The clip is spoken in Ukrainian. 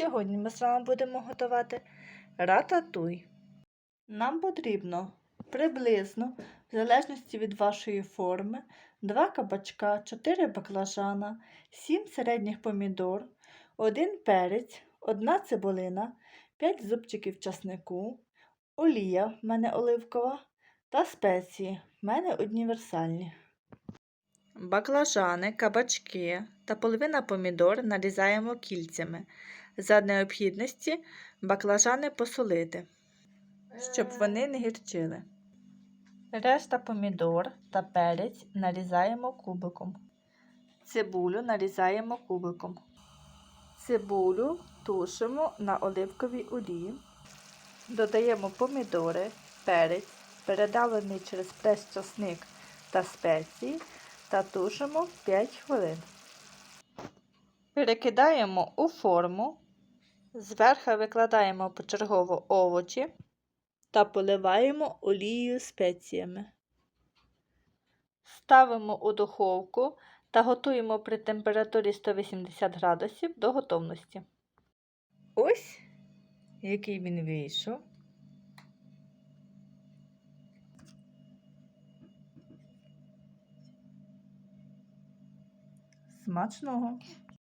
Сьогодні ми з вами будемо готувати рататуй. Нам потрібно приблизно, в залежності від вашої форми, 2 кабачка, 4 баклажана, 7 середніх помідор, 1 перець, 1 цибулина, 5 зубчиків часнику, олія в мене оливкова та спеції в мене універсальні. Баклажани, кабачки та половина помідор нарізаємо кільцями. За необхідності баклажани посолити, щоб вони не гірчили. Решта помідор та перець нарізаємо кубиком. Цибулю нарізаємо кубиком. Цибулю тушимо на оливковій олії. Додаємо помідори, перець, передавлений через прес часник та спеції та тушимо 5 хвилин. Перекидаємо у форму, зверху викладаємо почергово овочі та поливаємо олією спеціями. Ставимо у духовку та готуємо при температурі 180 градусів до готовності. Ось який він вийшов. Смачного!